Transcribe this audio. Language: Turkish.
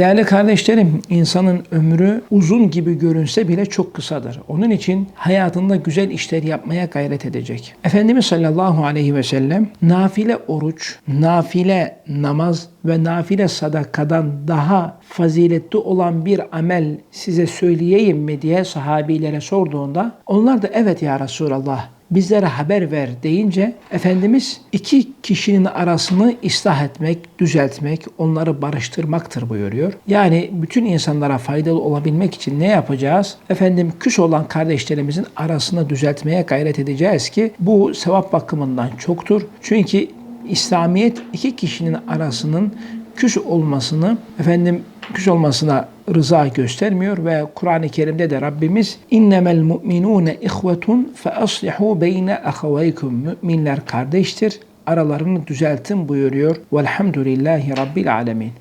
Değerli kardeşlerim, insanın ömrü uzun gibi görünse bile çok kısadır. Onun için hayatında güzel işler yapmaya gayret edecek. Efendimiz sallallahu aleyhi ve sellem nafile oruç, nafile namaz ve nafile sadakadan daha faziletli olan bir amel size söyleyeyim mi diye sahabilere sorduğunda onlar da evet ya Resulallah bizlere haber ver deyince Efendimiz iki kişinin arasını ıslah etmek, düzeltmek, onları barıştırmaktır buyuruyor. Yani bütün insanlara faydalı olabilmek için ne yapacağız? Efendim küs olan kardeşlerimizin arasını düzeltmeye gayret edeceğiz ki bu sevap bakımından çoktur. Çünkü İslamiyet iki kişinin arasının küs olmasını efendim küs olmasına rıza göstermiyor ve Kur'an-ı Kerim'de de Rabbimiz innemel mu'minune ihvetun fe aslihu beyne ahavaykum müminler kardeştir aralarını düzeltin buyuruyor. Velhamdülillahi Rabbil alemin.